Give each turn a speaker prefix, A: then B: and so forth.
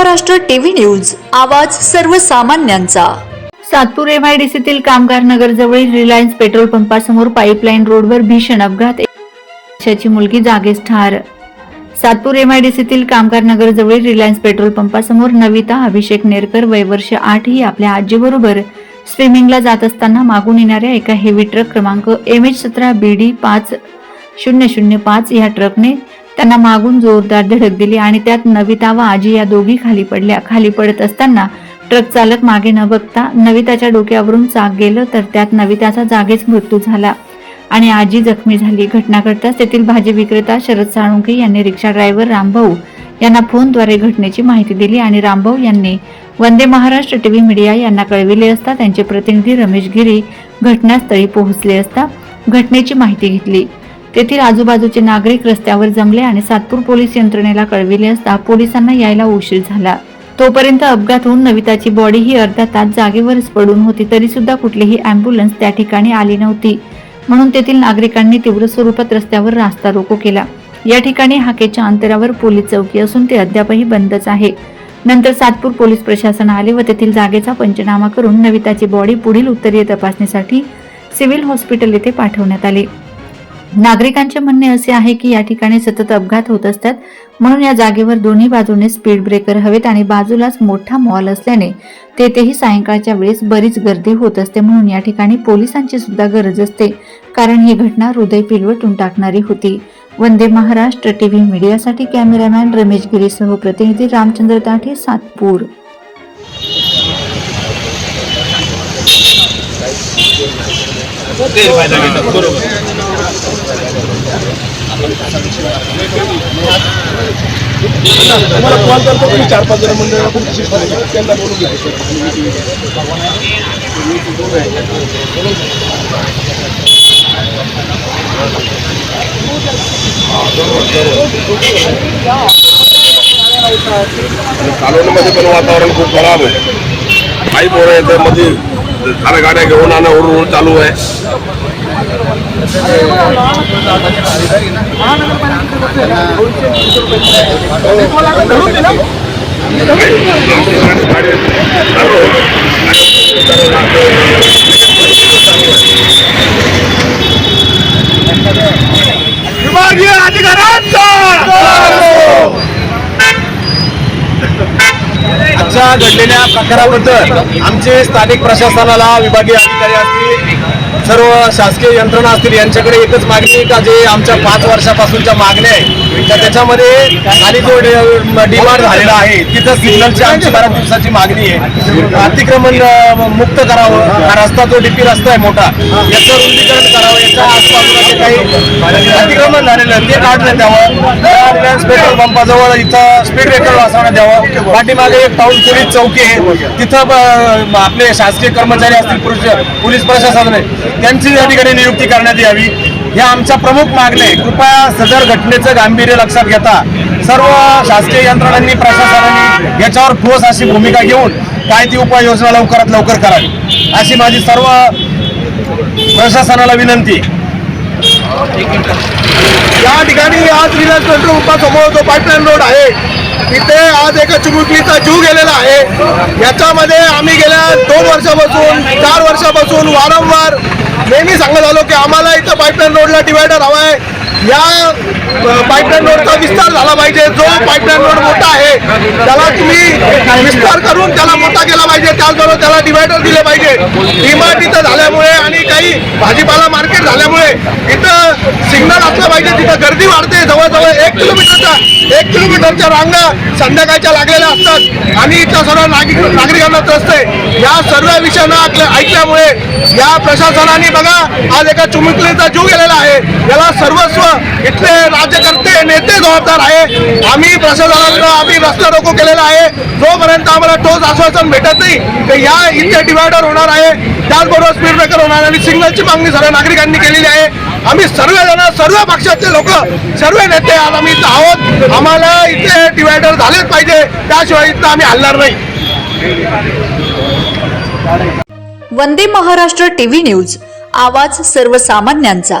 A: Maharashtra TV news आवाज सर्वसामान्यांचा.
B: सातपूर एमआयडीसीतील कामगार नगर जवळील रिलायन्स पेट्रोल पंपासमोर पाईपलाईन रोडवर भीषण अपघात वर्षाची मुलगी जागेच ठार. सातपूर एमआयडीसीतील कामगार नगर जवळील रिलायन्स पेट्रोल पंपासमोर नविता अभिषेक नेरकर वय वर्ष आठ ही आपल्या आजीबरोबर स्विमिंगला जात असताना मागून येणाऱ्या एका हेवी ट्रक क्रमांक एम एच सतरा बी डी पाच शून्य शून्य पाच या ट्रकने त्यांना मागून जोरदार धडक दिली आणि त्यात नविता व आजी या दोघी खाली पडल्या. खाली पडत असताना ट्रक चालक मागे न बघता नविताच्या डोक्यावरून चाक गेलं तर त्यात नविताचा जागेच मृत्यू झाला आणि आजी जखमी झाली. घटना घडताच तेथील भाजी विक्रेता शरद साळुंके यांनी रिक्षा ड्रायव्हर रामभाऊ यांना फोनद्वारे घटनेची माहिती दिली आणि रामभाऊ यांनी वंदे महाराष्ट्र टीव्ही मीडिया यांना कळविले असता त्यांचे प्रतिनिधी रमेश गिरी घटनास्थळी पोहोचले असता घटनेची माहिती घेतली. तेथील आजूबाजूचे नागरिक रस्त्यावर जमले आणि सातपूर पोलीस यंत्रणेला कळविले असता पोलिसांना यायला उशीर झाला. तोपर्यंत अपघात होऊन नविताची बॉडी ही अर्धा तास जागेवरच पडून होती तरी सुद्धा कुठलीही अँब्युलन्स त्या ठिकाणी आली नव्हती. म्हणून तेथील नागरिकांनी तीव्र स्वरूपात रस्त्यावर रास्ता रोको केला. या ठिकाणी हाकेच्या अंतरावर पोलीस चौकी असून ते अद्यापही बंदच आहे. नंतर सातपूर पोलीस प्रशासन आले व तेथील जागेचा पंचनामा करून नविताची बॉडी पुढील उत्तरीय तपासणीसाठी सिव्हिल हॉस्पिटल येथे पाठवण्यात आली. नागरिकांचे म्हणणे असे आहे की या ठिकाणी सतत अपघात होत असतात. म्हणून या जागेवर दोन्ही बाजूने स्पीड ब्रेकर हवेत आणि बाजूलाच मोठा मॉल असल्याने तेथेही सायंकाळच्या वेळेस बरीच गर्दी होत असते. म्हणून या ठिकाणी पोलिसांची सुद्धा गरज असते. कारण ही घटना हृदय पिलवटून टाकणारी होती. वंदे महाराष्ट्र टीव्ही मीडियासाठी कॅमेरामॅन रमेश गिरीसह प्रतिनिधी रामचंद्र ताठे सातपूर.
C: तुम्हाला कॉल करतो तुम्ही चार पाच जण मंडळ तुमची त्यांना बोलून घ्यायचं कालोनीमध्ये पण वातावरण खूप खराब आहे काही पोरं येतं मध्ये साऱ्या गाड्या घेऊन आणणं हुरहुर चालू आहे विभागीय अधिकाऱ्यांचा
D: आजच्या घडलेल्या प्रकाराबद्दल आमचे स्थानिक प्रशासनाला विभागीय अधिकारी असतील सर्व शासकीय यंत्रणा असतील यांच्याकडे एकच मागणी का जे आमच्या पाच वर्षापासूनच्या मागण्या आहे तर त्याच्यामध्ये खाली जो डिमांड झालेला आहे तिथं सिग्नलची आमची बारा दिवसाची मागणी आहे. अतिक्रमण मुक्त करावं हा रस्ता जो डीपी रस्ता आहे मोठा याचं रुंदीकरण जे काही अतिक्रमण झालेलं आहे. ते काढण्यात द्यावं त्या रिलायन्स पेट्रोल पंपाजवळ इथं स्पीड ब्रेकर वाचवण्यात द्यावं पाठीमागे एक टाऊन पोलीस चौकी आहे. तिथं आपले शासकीय कर्मचारी असतील पोलीस प्रशासन आहे. त्यांची या ठिकाणी नियुक्ती करण्यात यावी. ह्या आमच्या प्रमुख मागण्या आहे. कृपया सदर घटनेचं गांभीर्य लक्षात घेता. सर्व शासकीय यंत्रणांनी प्रशासनाने याच्यावर ठोस अशी भूमिका घेऊन काय ती उपाययोजना लवकरात लवकर करावी. अशी माझी सर्व प्रशासनाला विनंती. आहे.
C: या ठिकाणी आज रिलायन्स पेट्रोल पंपासमोर जो पाईपलाईन रोड आहे तिथे आज एका चिमुकलीचा जीव गेलेला आहे. याच्यामध्ये आम्ही गेल्या दोन वर्षापासून चार वर्षापासून वारंवार नेहमी सांगत आलो की आम्हाला इथं पाईपलाईन रोडला डिवायडर हवा आहे. या पाईपलाईन रोडचा विस्तार झाला पाहिजे. जो पाईपलाईन रोड मोठा आहे त्याला तुम्ही विस्तार करून त्याला मोठा केला पाहिजे. त्याचबरोबर त्याला डिवायडर दिले पाहिजे. डीमार्ट इथं झाल्यामुळे आणि काही भाजीपाला मार्केट झाल्यामुळे इथं सिग्नल असलं पाहिजे. तिथं गर्दी वाढते. जवळजवळ एक किलोमीटरचा एक किलोमीटरच्या रांगा संध्याकाळच्या लागलेल्या असतात. आणि इथं सर्व नागरिक नागरिकांना त्रस्त आहे. या सर्व विषयांना ऐकल्यामुळे या प्रशासनाने बघा आज एका चुमुकलीचा जीव गेलेला आहे. याला सर्वस्व इथले राज्यकर्ते नेते जबाबदार आहे. आम्ही प्रशासनाकडं आम्ही रस्ता रोको केलेला आहे. जोपर्यंत आम्हाला ठोस आश्वासन भेटत नाही तर या इथे डिवायडर होणार आहे. त्याचबरोबर स्पीड ब्रेकर होणार आणि सिग्नलची मागणी सर्व नागरिकांनी केलेली आहे. आम्ही सर्वजण सर्व पक्षाचे लोक सर्व नेते आज आम्ही इथं आहोत. आम्हाला इथे डिवायडर झालेच पाहिजे. त्याशिवाय इथं आम्ही हलणार नाही.
A: Vande Maharashtra TV news. आवाज सर्वसामान्यांचा.